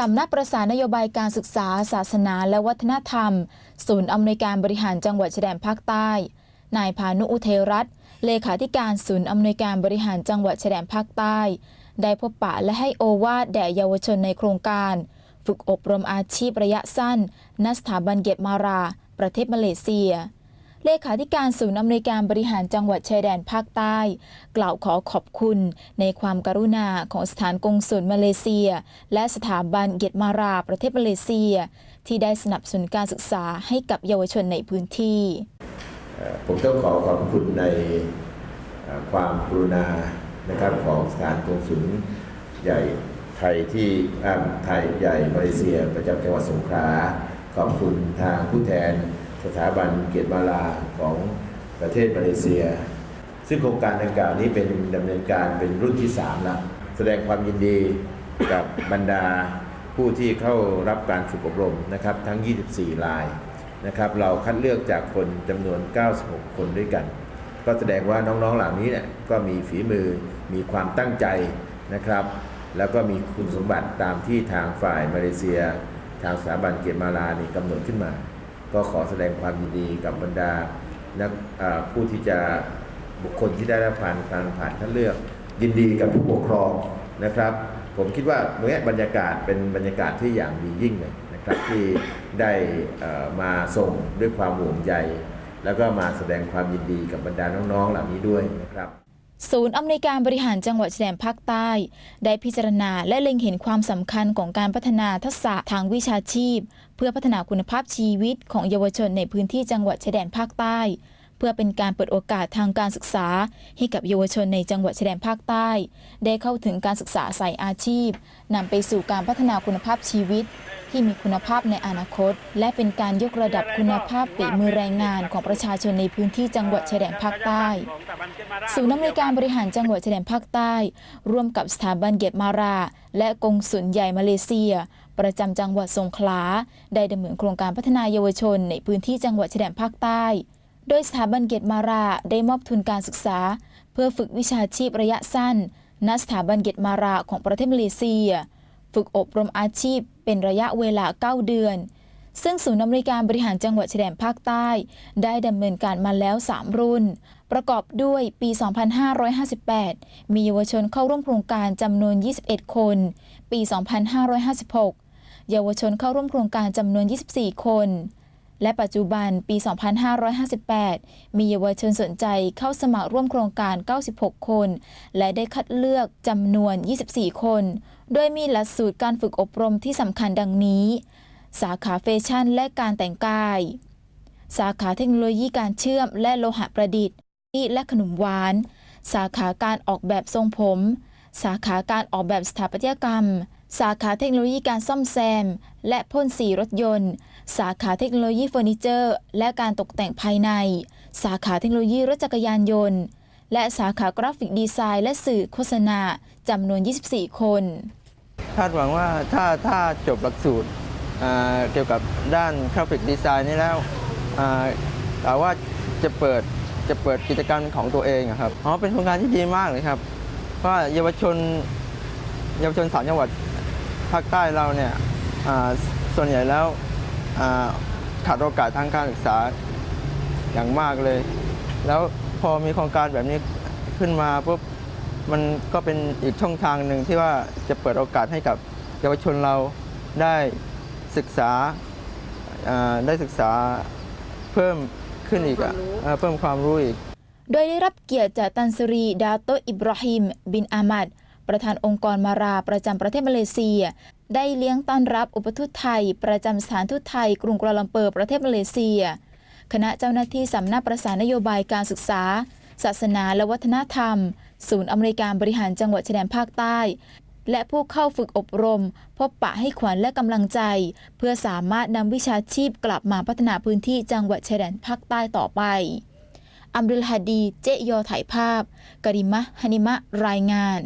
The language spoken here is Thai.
สำนักประสานนโยบายการศึกษา ศาสนา และวัฒนธรรม ศูนย์อำนวยการบริหารจังหวัดชายแดนภาคใต้ นายพานุอุเทรัตน์เลขาธิการศูนย์อำนวยการบริหารจังหวัดชายแดนภาคใต้ ได้พบปะและให้โอวาดแด่เยาวชนในโครงการ ฝึกอบรมอาชีพระยะสั้นณสถาบันเก็บมารา ประเทศมาเลเซีย เลขาธิการศูนย์อำนวยการบริหารจังหวัดชายแดนภาคใต้ กล่าวขอขอบคุณในความกรุณาของสถานกงสุลมาเลเซีย และสถาบันเกียตมาราประเทศมาเลเซีย ที่ได้สนับสนุนการศึกษาให้กับเยาวชนในพื้นที่ ผมต้องขอขอบคุณในความกรุณานะครับของสถานกงสุลใหญ่ไทยที่ไทยใหญ่มาเลเซียประจำจังหวัดสงขลาขอบคุณทางผู้แทน สถาบันเกียรติมาลาของประเทศมาเลเซีย ซึ่งโครงการดังกล่าวนี้เป็นดำเนินการเป็นรุ่นที่3ล้วแสดงความยินดีกับบรรดาผู้ที่เข้ารับการฝึกอบรมนะครับทั้ง 24 รายนะครับเราคัดเลือกจากคนจำนวน 96 คนด้วยกัน ก็แสดงว่าน้องๆเหล่านี้เนี่ยก็มีฝีมือมีความตั้งใจนะครับ แล้วก็มีคุณสมบัติตามที่ทางฝ่ายมาเลเซีย ทางสถาบันเกียรติมาลานี่กำหนดขึ้นมา ก็ขอแสดงความยินดีกับบรรดานักผู้ที่จะบุคคลที่ได้รับผ่านการผ่านคัดเลือก ยินดีกับผู้ปกครองนะครับ ผมคิดว่าเนี้ยบรรยากาศเป็นบรรยากาศที่อย่างดียิ่งเลยนะครับที่ได้มาส่งด้วยความห่วงใยแล้วก็มาแสดงความยินดีกับบรรดาน้องๆเหล่านี้ด้วยนะครับ ศูนย์อำนวยการบริหารจังหวัดชายแดนภาคใต้ ได้พิจารณาและเล็งเห็นความสำคัญของการพัฒนาทักษะทางวิชาชีพ เพื่อพัฒนาคุณภาพชีวิตของเยาวชนในพื้นที่จังหวัดชายแดนภาคใต้ พื่อเป็นการเปิดโอกาสทางการศึกษา ให้กับเยาวชนในจังหวัดชายแดนภาคใต้ ได้เข้าถึงการศึกษาใส่อาชีพนำไปสู่การพัฒนาคุณภาพชีวิต ที่มีคุณภาพในอนาคต และเป็นการยกระดับคุณภาพฝีมือแรงงานของประชาชนในพื้นที่จังหวัดชายแดนภาคใต้ศูนย์อำนวยการบริหารจังหวัดชายแดนภาคใต้ ร่วมกับสถาบันเกตมารา และกงสุลใหญ่มาเลเซียประจำจังหวัดสงขลา ได้ดำเนินโครงการพัฒนาเยาวชนในพื้นที่จังหวัดชายแดนภาคใต้ โดยสถาบันเกตมาราได้มอบทุนการศึกษา เพื่อฝึกวิชาชีพระยะสั้น ณ สถาบันเกตมาราของประเทศมาเลเซีย ฝึกอบรมอาชีพเป็นระยะเวลา 9 เดือน ซึ่งศูนย์อำนวยการบริหารจังหวัดชายแดนภาคใต้ ได้ดำเนินการมาแล้ว 3 รุ่น ประกอบด้วยปี 2558 มีเยาวชนเข้าร่วมโครงการจำนวน 21 คน ปี 2556 เยาวชนเข้าร่วมโครงการจำนวน 24 คน และปัจจุบันปี 2558 มีเยาวชนสนใจเข้าสมัครร่วมโครงการ 96 คน และได้คัดเลือกจำนวน 24 คน โดยมีหลักสูตรการฝึกอบรมที่สำคัญดังนี้ สาขาแฟชั่นและการแต่งกาย สาขาเทคโนโลยีการเชื่อมและโลหะประดิษฐ์และขนมหวาน สาขาการออกแบบทรงผม สาขาการออกแบบสถาปัตยกรรม สาขาเทคโนโลยีการซ่อมแซม และพ่นสีรถยนต์ สาขาเทคโนโลยีเฟอร์นิเจอร์ และการตกแต่งภายใน สาขาเทคโนโลยีรถจักรยานยนต์ และสาขากราฟิกดีไซน์และสื่อโฆษณาจำนวน 24 คน คาดหวังว่าถ้าถ้าจบหลักสูตรเกี่ยวกับด้านกราฟิกดีไซน์นี้แล้วอ่าแต่ว่าจะเปิดจะเปิดกิจการของตัวเองครับ อ๋อ เป็นโครงการที่ดีมากเลยครับเพราะว่าเยาวชนเยาวชนสามจังหวัด ภาคใต้เราเนี่ยอ่าส่วนใหญ่แล้วอ่าขาดโอกาสทางการศึกษาอย่างมากเลย แล้วพอมีโครงการแบบนี้ขึ้นมาปุ๊บมันก็เป็นอีกช่องทางหนึ่งที่ว่าจะเปิดโอกาสให้กับเยาวชนเราได้ศึกษาอ่าได้ศึกษาเพิ่มขึ้นอีกอะเอ่อเพิ่มความรู้อีก โดยได้รับเกียรติจากตันสรี ดาโตอิบราฮิม บินอามัด ประธานองค์กรมาราประจำประเทศมาเลเซีย ได้เลี้ยงต้อนรับอุปทูตไทย ประจำสถานทูตไทย กรุงกัวลาลัมเปอร์ประเทศมาเลเซีย คณะเจ้าหน้าที่สำนักประสานนโยบายการศึกษา ศาสนาและวัฒนธรรม ศูนย์อเมริการบริหารจังหวัดชายแดนภาคใต้ และผู้เข้าฝึกอบรม พบปะให้ขวัญและกำลังใจ เพื่อสามารถนำวิชาชีพกลับมาพัฒนาพื้นที่จังหวัดชายแดนภาคใต้ต่อไปอัมรุลฮาดี เจยอถ่ายภาพ กริมะฮานิมะ รายงาน